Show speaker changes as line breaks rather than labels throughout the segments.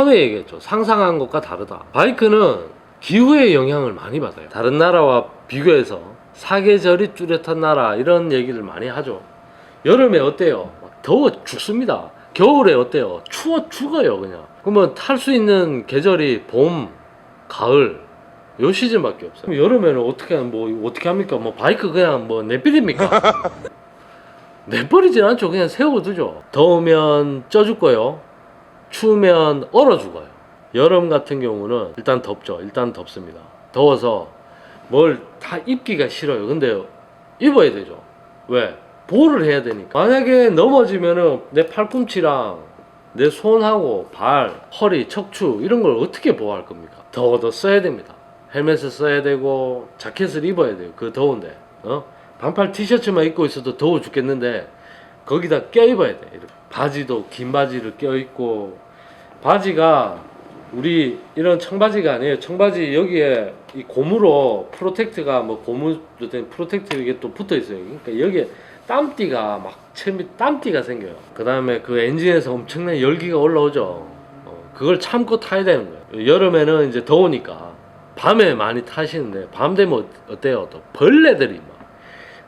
처음에 얘기했죠. 상상한 것과 다르다. 바이크는 기후의 영향을 많이 받아요. 다른 나라와 비교해서 사계절이 뚜렷한 나라 이런 얘기를 많이 하죠. 여름에 어때요? 막 더워 죽습니다. 겨울에 어때요? 추워 죽어요 그냥. 그러면 탈 수 있는 계절이 봄, 가을 요 시즌밖에 없어요. 그럼 여름에는 어떻게 하면 뭐 어떻게 합니까? 뭐 바이크 그냥 뭐 내비립니까? 내버리진 않죠. 그냥 세워두죠. 더우면 쪄 죽고요. 추우면 얼어 죽어요. 여름 같은 경우는 일단 덥죠. 일단 덥습니다. 더워서 뭘 다 입기가 싫어요. 근데 입어야 되죠. 왜? 보호를 해야 되니까. 만약에 넘어지면은 내 팔꿈치랑 내 손하고 발, 허리, 척추 이런 걸 어떻게 보호할 겁니까? 더워도 써야 됩니다. 헬멧을 써야 되고 자켓을 입어야 돼요. 그 더운데. 어? 반팔 티셔츠만 입고 있어도 더워 죽겠는데 거기다 껴입어야 돼. 바지도 긴 바지를 껴입고 바지가 우리 이런 청바지가 아니에요. 청바지 여기에 이 고무로 프로텍트가 뭐 고무 된 프로텍트 이게 또 붙어 있어요. 그러니까 여기에 땀띠가 막 체미 땀띠가 생겨요. 그 다음에 그 엔진에서 엄청난 열기가 올라오죠. 어, 그걸 참고 타야 되는 거예요. 여름에는 이제 더우니까 밤에 많이 타시는데 밤 되면 어- 어때요? 또 벌레들이 막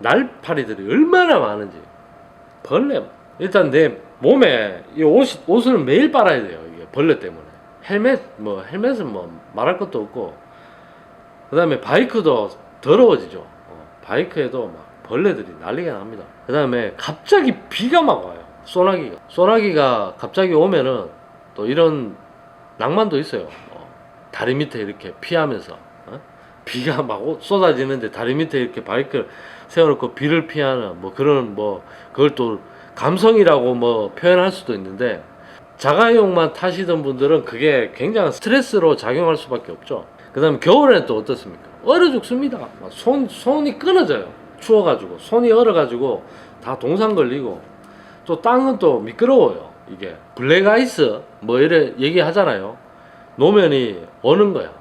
날파리들이 얼마나 많은지 벌레 일단 내 몸에 이 옷, 옷을 매일 빨아야 돼요 벌레 때문에. 헬멧? 뭐 헬멧은 뭐 말할 것도 없고. 그 다음에 바이크도 더러워지죠. 어, 바이크에도 막 벌레들이 난리가 납니다. 그 다음에 갑자기 비가 막 와요. 소나기가. 소나기가 갑자기 오면은 또 이런 낭만도 있어요. 어, 다리 밑에 이렇게 피하면서 어? 비가 막 오- 쏟아지는데 다리 밑에 이렇게 바이크를 세워놓고 비를 피하는 뭐 그런 뭐 그걸 또 감성이라고 뭐 표현할 수도 있는데 자가용만 타시던 분들은 그게 굉장한 스트레스로 작용할 수밖에 없죠. 그 다음에 겨울에는 또 어떻습니까? 얼어 죽습니다. 막손 손이 끊어져요. 추워가지고 손이 얼어가지고 다 동상 걸리고 또 땅은 또 미끄러워요. 이게 블랙 아이스 뭐 이래 얘기하잖아요. 노면이 어는 거야.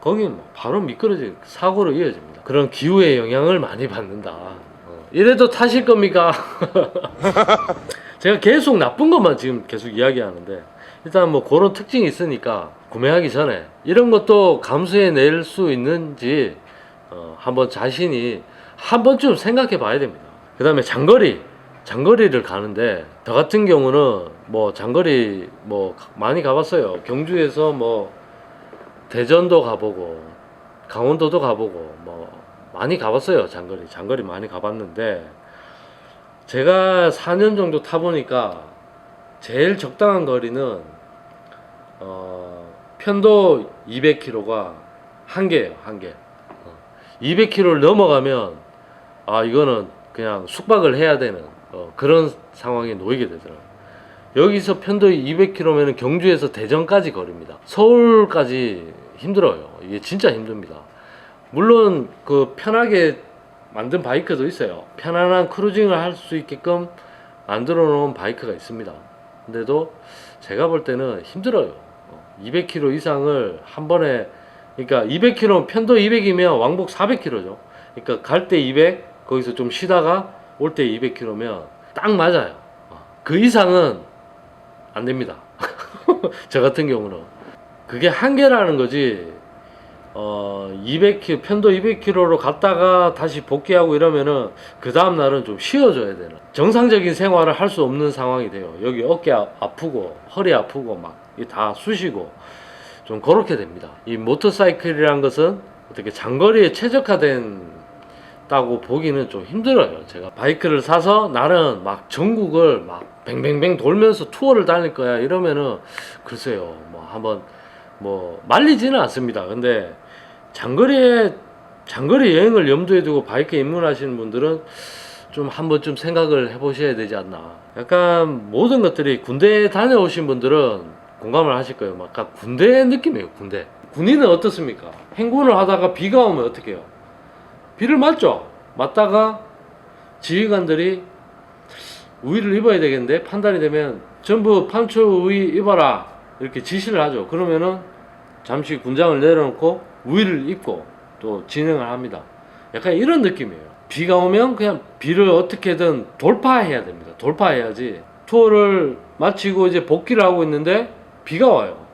거기는 뭐 바로 미끄러지 사고로 이어집니다. 그런 기후의 영향을 많이 받는다. 어. 이래도 타실 겁니까? 제가 계속 나쁜 것만 지금 계속 이야기하는데 일단 뭐 그런 특징이 있으니까 구매하기 전에 이런 것도 감수해 낼 수 있는지 어, 한번 자신이 한 번쯤 생각해 봐야 됩니다. 그 다음에 장거리 장거리를 가는데 저 같은 경우는 뭐 장거리 뭐 많이 가봤어요. 경주에서 뭐 대전도 가보고 강원도도 가보고 뭐 많이 가봤어요 장거리 장거리 많이 가봤는데 제가 4년 정도 타보니까 제일 적당한 거리는 어, 편도 200km가 한계예요 한계 어, 200km를 넘어가면 아 이거는 그냥 숙박을 해야 되는 어, 그런 상황에 놓이게 되더라고요 여기서 편도 200km면 경주에서 대전까지 거리입니다. 서울까지 힘들어요. 이게 진짜 힘듭니다. 물론 그 편하게 만든 바이크도 있어요. 편안한 크루징을 할 수 있게끔 만들어 놓은 바이크가 있습니다. 근데도 제가 볼 때는 힘들어요. 200km 이상을 한 번에 그러니까 200km 편도 200이면 왕복 400km죠. 그러니까 갈 때 200 거기서 좀 쉬다가 올 때 200km면 딱 맞아요. 어, 그 이상은 안 됩니다. 저 같은 경우는 그게 한계라는 거지. 어 200km 편도 200km로 갔다가 다시 복귀하고 이러면은 그 다음 날은 좀 쉬어줘야 되는 정상적인 생활을 할 수 없는 상황이 돼요. 여기 어깨 아- 아프고 허리 아프고 막 다 쑤시고 좀 그렇게 됩니다. 이 모터사이클이란 것은 어떻게 장거리에 최적화된 다고 보기는 좀 힘들어요. 제가 바이크를 사서 나는 막 전국을 막 뱅뱅뱅 돌면서 투어를 다닐 거야 이러면은 글쎄요 뭐 한번 뭐 말리지는 않습니다. 근데 장거리에 장거리 여행을 염두에 두고 바이크에 입문하시는 분들은 좀 한 번쯤 생각을 해보셔야 되지 않나. 약간 모든 것들이 군대 다녀오신 분들은 공감을 하실 거예요. 막 군대 느낌이에요. 군대. 군인은 어떻습니까? 행군을 하다가 비가 오면 어떻게 해요? 비를 맞죠? 맞다가 지휘관들이 우위를 입어야 되겠는데 판단이 되면 전부 판초 우위 입어라 이렇게 지시를 하죠. 그러면은 잠시 군장을 내려놓고 우위를 입고 또 진행을 합니다. 약간 이런 느낌이에요. 비가 오면 그냥 비를 어떻게든 돌파해야 됩니다. 돌파해야지 투어를 마치고 이제 복귀를 하고 있는데 비가 와요.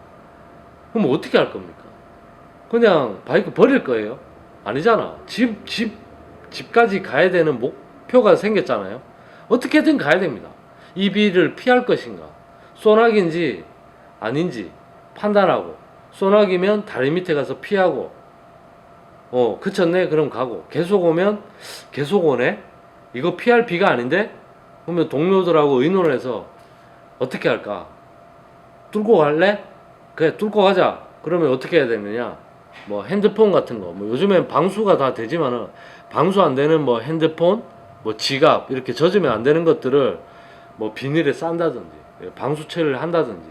그럼 어떻게 할 겁니까? 그냥 바이크 버릴 거예요? 아니잖아. 집, 집, 집까지 가야 되는 목표가 생겼잖아요. 어떻게든 가야 됩니다. 이 비를 피할 것인가? 소나기인지 아닌지 판단하고 소나기면 다리 밑에 가서 피하고 어 그쳤네? 그럼 가고. 계속 오면 계속 오네? 이거 피할 비가 아닌데? 그러면 동료들하고 의논해서 어떻게 할까? 뚫고 갈래? 그래 뚫고 가자. 그러면 어떻게 해야 되느냐? 뭐 핸드폰 같은 거 뭐 요즘엔 방수가 다 되지만은 방수 안 되는 뭐 핸드폰 뭐 지갑 이렇게 젖으면 안 되는 것들을 뭐 비닐에 싼다든지 예, 방수 처리를 한다든지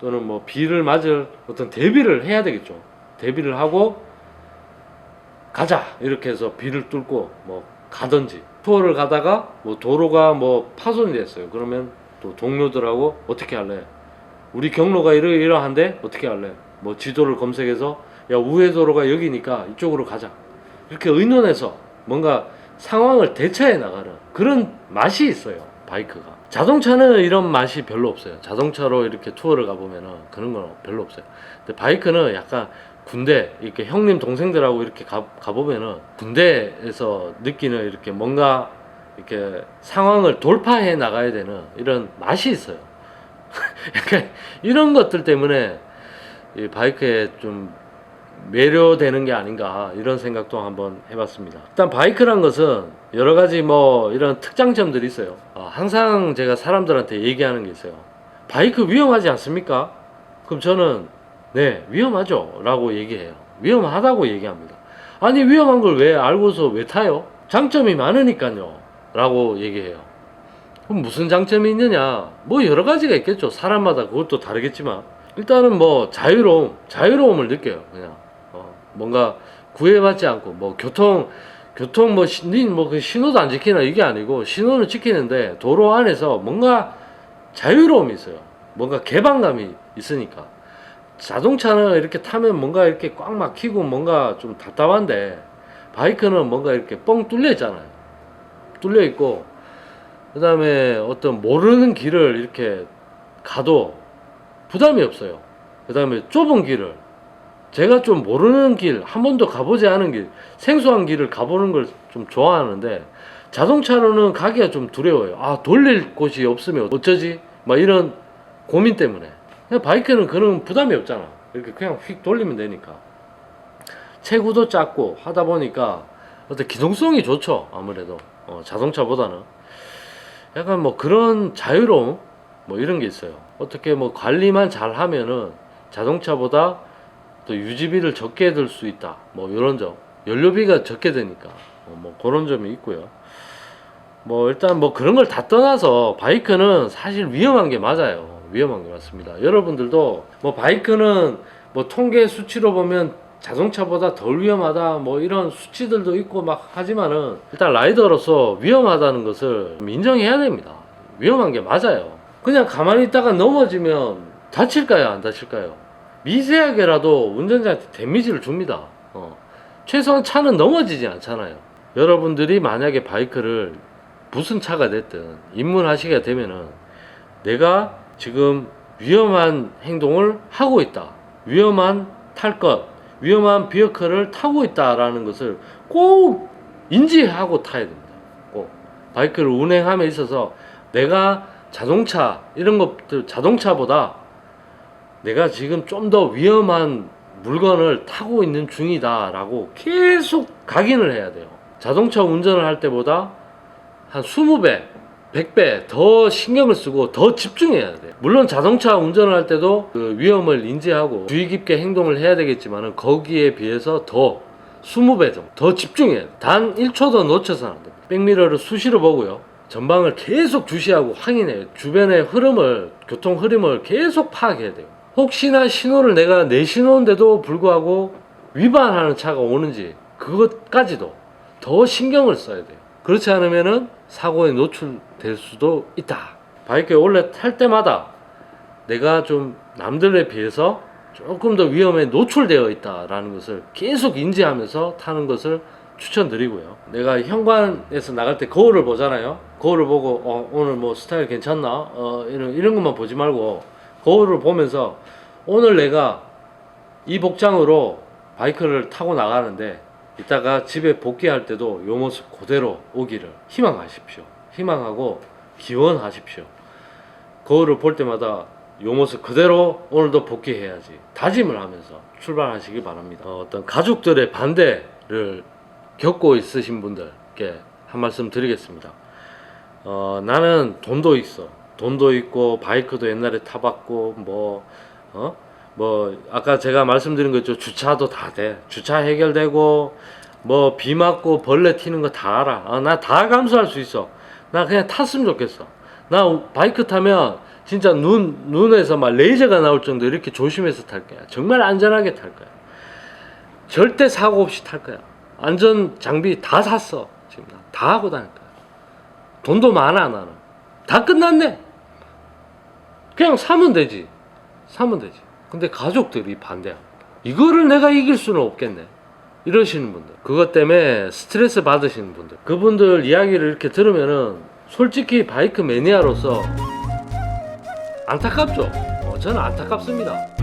또는 뭐 비를 맞을 어떤 대비를 해야 되겠죠. 대비를 하고 가자. 이렇게 해서 비를 뚫고 뭐 가든지. 투어를 가다가 뭐 도로가 뭐 파손이 됐어요. 그러면 또 동료들하고 어떻게 할래? 우리 경로가 이러 이러한데 어떻게 할래? 뭐 지도를 검색해서 야 우회 도로가 여기니까 이쪽으로 가자. 이렇게 의논해서 뭔가 상황을 대처해 나가는 그런 맛이 있어요. 바이크가 자동차는 이런 맛이 별로 없어요. 자동차로 이렇게 투어를 가보면은 그런 건 별로 없어요. 근데 바이크는 약간 군대 이렇게 형님 동생들하고 이렇게 가, 가보면은 군대에서 느끼는 이렇게 뭔가 이렇게 상황을 돌파해 나가야 되는 이런 맛이 있어요. 약간 이런 것들 때문에 이 바이크에 좀 매료되는 게 아닌가 이런 생각도 한번 해봤습니다. 일단 바이크란 것은 여러 가지 뭐 이런 특장점들이 있어요. 어, 항상 제가 사람들한테 얘기하는 게 있어요. 바이크 위험하지 않습니까? 그럼 저는 네 위험하죠 라고 얘기해요. 위험하다고 얘기합니다. 아니 위험한 걸 왜 알고서 왜 타요? 장점이 많으니까요 라고 얘기해요. 그럼 무슨 장점이 있느냐? 뭐 여러 가지가 있겠죠. 사람마다 그것도 다르겠지만 일단은 뭐 자유로움, 자유로움을 느껴요. 그냥 어, 뭔가 구애받지 않고 뭐 교통 교통 뭐 신, 뭐그 신호도 안 지키나 이게 아니고 신호는 지키는데 도로 안에서 뭔가 자유로움이 있어요. 뭔가 개방감이 있으니까 자동차는 이렇게 타면 뭔가 이렇게 꽉 막히고 뭔가 좀 답답한데 바이크는 뭔가 이렇게 뻥 뚫려 있잖아요. 뚫려 있고 그 다음에 어떤 모르는 길을 이렇게 가도 부담이 없어요. 그 다음에 좁은 길을 제가 좀 모르는 길, 한 번도 가보지 않은 길, 생소한 길을 가보는 걸 좀 좋아하는데 자동차로는 가기가 좀 두려워요. 아, 돌릴 곳이 없으면 어쩌지? 막 이런 고민 때문에. 그냥 바이크는 그런 부담이 없잖아. 이렇게 그냥 휙 돌리면 되니까. 체구도 작고 하다 보니까 어떤 기동성이 좋죠. 아무래도. 어, 자동차보다는. 약간 뭐 그런 자유로움? 뭐 이런 게 있어요. 어떻게 뭐 관리만 잘 하면은 자동차보다 또 유지비를 적게 들 수 있다. 뭐 이런 점. 연료비가 적게 되니까. 어, 뭐 그런 점이 있고요. 뭐 일단 뭐 그런 걸 다 떠나서 바이크는 사실 위험한 게 맞아요. 위험한 게 맞습니다. 여러분들도 뭐 바이크는 뭐 통계 수치로 보면 자동차보다 덜 위험하다 뭐 이런 수치들도 있고 막 하지만은 일단 라이더로서 위험하다는 것을 좀 인정해야 됩니다. 위험한 게 맞아요. 그냥 가만히 있다가 넘어지면 다칠까요 안 다칠까요? 미세하게라도 운전자한테 데미지를 줍니다. 어. 최소한 차는 넘어지지 않잖아요. 여러분들이 만약에 바이크를 무슨 차가 됐든 입문하시게 되면은 내가 지금 위험한 행동을 하고 있다. 위험한 탈 것, 위험한 비어커를 타고 있다라는 것을 꼭 인지하고 타야 됩니다. 꼭 바이크를 운행함에 있어서 내가 자동차 이런 것들 자동차보다 내가 지금 좀 더 위험한 물건을 타고 있는 중이다라고 계속 각인을 해야 돼요. 자동차 운전을 할 때보다 한 20배, 100배 더 신경을 쓰고 더 집중해야 돼요. 물론 자동차 운전을 할 때도 그 위험을 인지하고 주의 깊게 행동을 해야 되겠지만 거기에 비해서 더 20배 정도 더 집중해야 돼요. 단 1초도 놓쳐서는 안 됩니다. 백미러를 수시로 보고요. 전방을 계속 주시하고 확인해요. 주변의 흐름을, 교통 흐름을 계속 파악해야 돼요. 혹시나 신호를 내가 내 신호인데도 불구하고 위반하는 차가 오는지 그것까지도 더 신경을 써야 돼요. 그렇지 않으면은 사고에 노출될 수도 있다. 바이크에 원래 탈 때마다 내가 좀 남들에 비해서 조금 더 위험에 노출되어 있다라는 것을 계속 인지하면서 타는 것을 추천드리고요. 내가 현관에서 나갈 때 거울을 보잖아요. 거울을 보고 어, 오늘 뭐 스타일 괜찮나? 어, 이런 이런 것만 보지 말고 거울을 보면서 오늘 내가 이 복장으로 바이크를 타고 나가는데 이따가 집에 복귀할 때도 요 모습 그대로 오기를 희망하십시오. 희망하고 기원하십시오. 거울을 볼 때마다 요 모습 그대로 오늘도 복귀해야지 다짐을 하면서 출발하시기 바랍니다. 어, 어떤 가족들의 반대를 겪고 있으신 분들께 한 말씀 드리겠습니다. 어, 나는 돈도 있어. 돈도 있고 바이크도 옛날에 타봤고 뭐 어? 뭐 아까 제가 말씀드린 거 있죠. 주차도 다 돼. 주차 해결되고 뭐 비 맞고 벌레 튀는 거 다 알아. 아, 나 다 감수할 수 있어. 나 그냥 탔으면 좋겠어. 나 바이크 타면 진짜 눈 눈에서 막 레이저가 나올 정도 이렇게 조심해서 탈 거야. 정말 안전하게 탈 거야. 절대 사고 없이 탈 거야. 안전 장비 다 샀어. 지금 나 다 하고 다닐 거야. 돈도 많아 나는. 다 끝났네. 그냥 사면 되지. 사면 되지. 근데 가족들이 반대합니다. 이거를 내가 이길 수는 없겠네. 이러시는 분들. 그것 때문에 스트레스 받으시는 분들. 그분들 이야기를 이렇게 들으면은 솔직히 바이크 매니아로서 안타깝죠. 어, 저는 안타깝습니다.